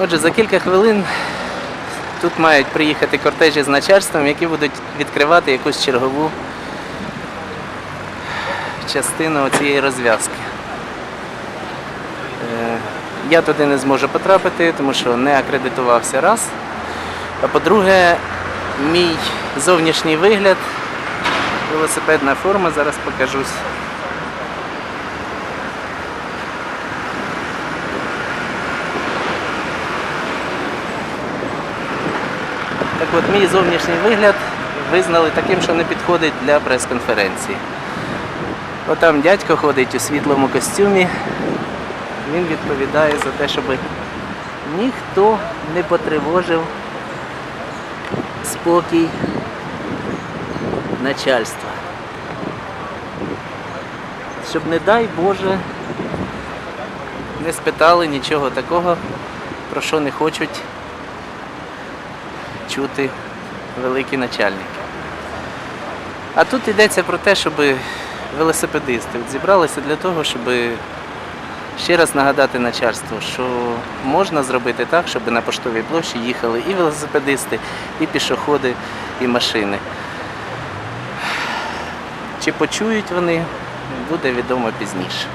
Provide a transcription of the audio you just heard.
Отже, за кілька хвилин тут мають приїхати кортежі з начальством, які будуть відкривати якусь чергову частину цієї розв'язки. Е, Я туди не зможу потрапити, тому що не акредитувався раз. А по-друге, мій зовнішній вигляд, велосипедна форма, зараз покажусь. Так от, мій зовнішній вигляд визнали таким, що не підходить для прес-конференції. Отам дядько ходить у світлому костюмі. Він відповідає за те, щоб ніхто не потривожив спокій начальства. Щоб, не дай Боже, не спитали нічого такого, про що не хочуть чути великі начальники. А тут йдеться про те, щоб велосипедисти зібралися для того, щоб ще раз нагадати начальству, що можна зробити так, щоб на поштовій площі їхали і велосипедисти, і пішоходи, і машини. Чи почують вони, буде відомо пізніше.